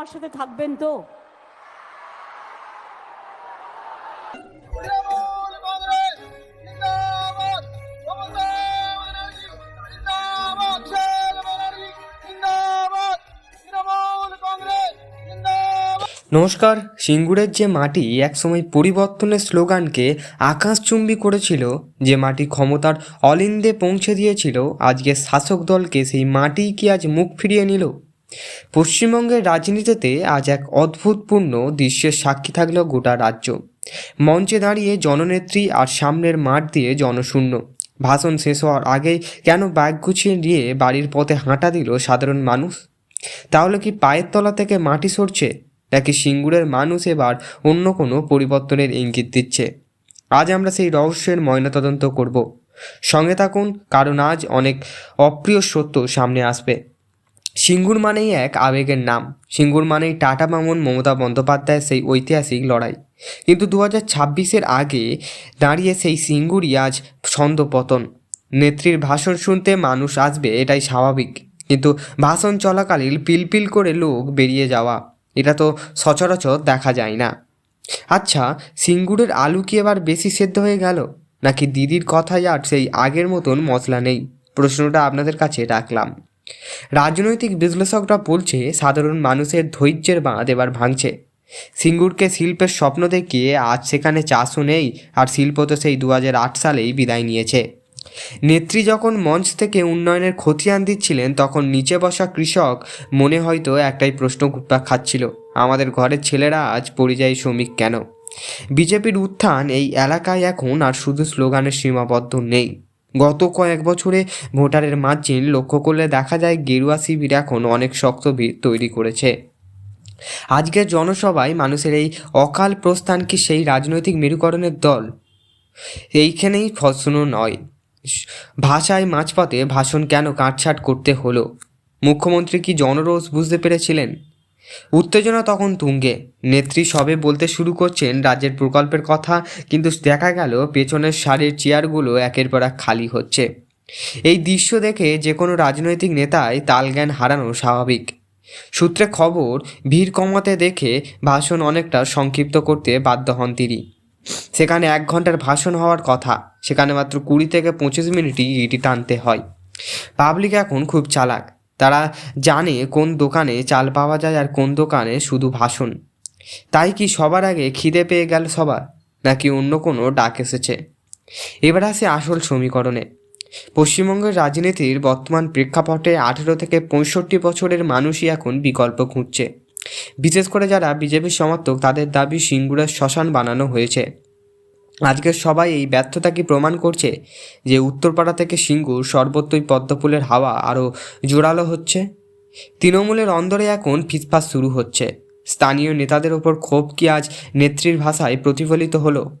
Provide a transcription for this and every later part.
আমার সাথে থাকবেন তো? নমস্কার সিঙ্গুরের যে মাটি একসময় পরিবর্তনের স্লোগানকে আকাশচুম্বী করেছিল যে মাটি ক্ষমতার অলিন্দে পৌঁছে দিয়েছিল আজকে শাসক দলকে সেই মাটি কি আজ মুখ ফিরিয়ে নিল? পশ্চিমবঙ্গের রাজনীতিতে আজ এক অদ্ভুতপূর্ণ দৃশ্যের সাক্ষী থাকল গোটা রাজ্য। মঞ্চে দাঁড়িয়ে জননেত্রী আর সামনের মাঠ দিয়ে জনশূন্য। ভাষণ শেষ হওয়ার আগেই কেন ব্যাগ গুছিয়ে নিয়ে বাড়ির পথে হাঁটা দিল সাধারণ মানুষ? তাহলে কি পায়ের তলা থেকে মাটি সরছে, নাকি সিঙ্গুরের মানুষ এবার অন্য কোনো পরিবর্তনের ইঙ্গিত দিচ্ছে? আজ আমরা সেই রহস্যের ময়নাতদন্ত করব। সঙ্গে থাকুন, কারণ আজ অনেক অপ্রিয় সত্য সামনে আসবে। সিঙ্গুর মানেই এক আবেগের নাম। সিঙ্গুর মানেই টাটা মামুন, মমতা বন্দ্যোপাধ্যায়ের সেই ঐতিহাসিক লড়াই। কিন্তু দু হাজার ছাব্বিশের আগে দাঁড়িয়ে সেই সিঙ্গুরই আজ ছন্দপতন নেত্রীর ভাষণ শুনতে মানুষ আসবে, এটাই স্বাভাবিক। কিন্তু ভাষণ চলাকালীন পিলপিল করে লোক বেরিয়ে যাওয়া, এটা তো সচরাচর দেখা যায় না। আচ্ছা সিঙ্গুরের আলু কি এবার বেশি সেদ্ধ হয়ে গেল? নাকি দিদির কথায় আর সেই আগের মতন মশলা নেই? প্রশ্নটা আপনাদের কাছে রাখলাম। রাজনৈতিক বিশ্লেষকরা বলছে, সাধারণ মানুষের ধৈর্যের বাঁধ এবার ভাঙছে। সিঙ্গুরকে শিল্পের স্বপ্ন দেখিয়ে আজ সেখানে চাষও নেই, আর শিল্প তো সেই দু সালেই বিদায় নিয়েছে। নেত্রী যখন মঞ্চ থেকে উন্নয়নের খতিয়ান দিচ্ছিলেন, তখন নিচে বসা কৃষক মনে হয়তো একটাই প্রশ্ন ঘুরপাক খাচ্ছিল, আমাদের ঘরের ছেলেরা আজ পরিযায়ী শ্রমিক কেন? বিজেপির উত্থান এই এলাকায় এখন, আর শুধু স্লোগানের সীমাবদ্ধ নেই। গত কয়েক বছরে ভোটারের মার্জিন লক্ষ্য করলে দেখা যায় গেরুয়া শিবির এখন অনেক শক্ত ভিড় তৈরি করেছে। আজকের জনসভায় মানুষের এই অকাল প্রস্থান কি সেই রাজনৈতিক মেরুকরণের দল? এইখানেই প্রশ্ন নয়। ভাষায় মাঝপথে ভাষণ কেন কাটছাট করতে হলো? মুখ্যমন্ত্রী কি জনরোষ বুঝতে পেরেছিলেন? উত্তেজনা তখন তুঙ্গে। নেত্রী সবে বলতে শুরু করছেন রাজ্যের প্রকল্পের কথা, কিন্তু দেখা গেল পেছনের সারির চেয়ারগুলো একের পর এক খালি হচ্ছে। এই দৃশ্য দেখে যে কোনো রাজনৈতিক নেতাই তালজ্ঞান হারানো স্বাভাবিক। সূত্রে খবর, ভিড় কমাতে দেখে ভাষণ অনেকটা সংক্ষিপ্ত করতে বাধ্য হন তিনি। সেখানে এক ঘণ্টার ভাষণ হওয়ার কথা, সেখানে মাত্র কুড়ি থেকে পঁচিশ মিনিটই ইটি টানতে হয়। পাবলিক এখন খুব চালাক। তারা জানে কোন দোকানে চাল পাওয়া যায় আর কোন দোকানে শুধু ভাষণ। তাই কি সবার আগে খিদে পেয়ে গেল সবার, নাকি অন্য কোনো ডাক এসেছে? এবার আসে আসল সমীকরণে। পশ্চিমবঙ্গের রাজনীতির বর্তমান প্রেক্ষাপটে আঠেরো থেকে পঁয়ষট্টি বছরের মানুষই এখন বিকল্প খুঁজছে। বিশেষ করে যারা বিজেপির সমর্থক, তাদের দাবি সিঙ্গুরের শ্মশান বানানো হয়েছে। আজকের সবাই এই ব্যর্থতা কি প্রমাণ করছে যে উত্তরপাড়া থেকে সিঙ্গুর সর্বত্রই পদ্মফুলের হাওয়া আরও জোরালো হচ্ছে? তৃণমূলের অন্দরে এখন ফিসফাস শুরু হচ্ছে। স্থানীয় নেতাদের ওপর ক্ষোভ কি আজ নেত্রীর ভাষায় প্রতিফলিত হলো?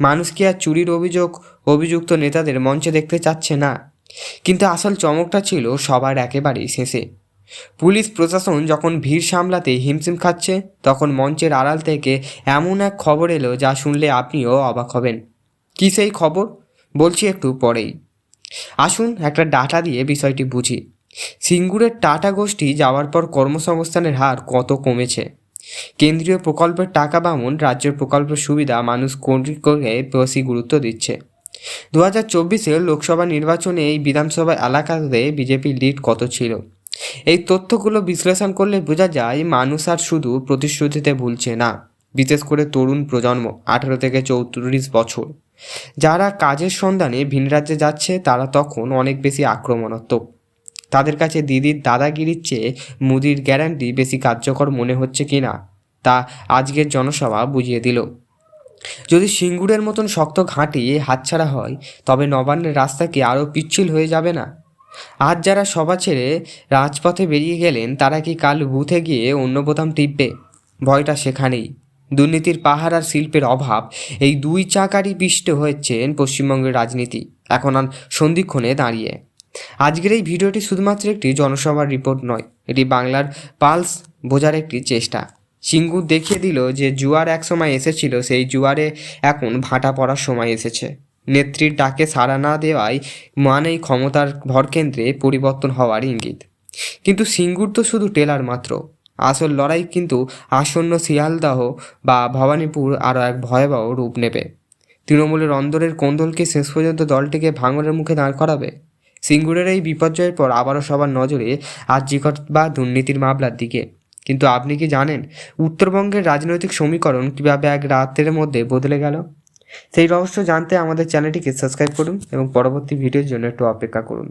মানুষ কি আর চুরির অভিযোগ, অভিযুক্ত নেতাদের মঞ্চে দেখতে চাচ্ছে না? কিন্তু আসল চমকটা ছিল সবার একেবারেই শেষে। পুলিশ প্রশাসন যখন ভিড় সামলাতে হিমশিম খাচ্ছে, তখন মঞ্চের আড়াল থেকে এমন এক খবর এলো যা শুনলে আপনিও অবাক হবেন। কী সেই খবর? বলছি একটু পরেই। আসুন একটা ডাটা দিয়ে বিষয়টি বুঝি। সিঙ্গুরের টাটা গোষ্ঠী যাওয়ার পর কর্মসংস্থানের হার কত কমেছে? কেন্দ্রীয় প্রকল্পের টাকা বামন রাজ্যের প্রকল্পের সুবিধা মানুষ করে বেশি গুরুত্ব দিচ্ছে? দু হাজার চব্বিশের লোকসভা নির্বাচনে এই বিধানসভা এলাকাতে বিজেপির লিড কত ছিল? এই তথ্যগুলো বিশ্লেষণ করলে বোঝা যায় মানুষ আর শুধু প্রতিশ্রুতিতে ভুলছে না, বিশেষ করে তরুণ প্রজন্ম, আঠেরো থেকে চৌত্রিশ বছর। যারা কাজের সন্ধানে ভিন রাজ্যে যাচ্ছে, তারা তখন অনেক বেশি আক্রমণাত্মক। তাদের কাছে দিদির দাদাগিরির চেয়ে মুদির গ্যারান্টি বেশি কার্যকর মনে হচ্ছে কি না, তা আজকের জনসভা বুঝিয়ে দিল। যদি সিঙ্গুরের মতন শক্ত ঘাঁটি হাতছাড়া হয়, তবে নবান্নের রাস্তা কি আরও পিচ্ছিল হয়ে যাবে না? আজ যারা সভা ছেড়ে রাজপথে বেরিয়ে গেলেন, তারা কি কাল বুথে গিয়ে অন্য বোতাম টিপবে? ভয়টা সেখানেই। দুর্নীতির পাহাড় আর শিল্পের অভাব, এই দুই চাকারই পিষ্ট হয়েছেন পশ্চিমবঙ্গের রাজনীতি। এখন আর সন্ধিক্ষণে দাঁড়িয়ে। আজকের এই ভিডিওটি শুধুমাত্র একটি জনসভার রিপোর্ট নয়, এটি বাংলার পালস বোঝার একটি চেষ্টা। সিঙ্গুর দেখিয়ে দিল যে জুয়ার এক সময় এসেছিল, সেই জুয়ারে এখন ভাটা পড়ার সময় এসেছে। নেত্রীর ডাকে সাড়া না দেওয়ায় মানেই ক্ষমতার ভরকেন্দ্রে পরিবর্তন হওয়ার ইঙ্গিত। কিন্তু সিঙ্গুর তো শুধু টেলার মাত্র। আসল লড়াই কিন্তু আসন্ন শিয়ালদাহ বা ভবানীপুর আরও এক ভয়াবহ রূপ নেবে। তৃণমূলের অন্দরের কোন্দলকে শেষ পর্যন্ত দলটিকে ভাঙনের মুখে দাঁড় করাবে। সিঙ্গুরের এই বিপর্যয়ের পর আবারও সবার নজরে আর্যিকর বা দুর্নীতির মামলার দিকে। কিন্তু আপনি কি জানেন, উত্তরবঙ্গের রাজনৈতিক সমীকরণ কীভাবে এক রাতের মধ্যে বদলে গেল? সেই রহস্য জানতে আমাদের চ্যানেলটিকে সাবস্ক্রাইব করুন এবং পরবর্তী ভিডিওর জন্য একটু অপেক্ষা করুন।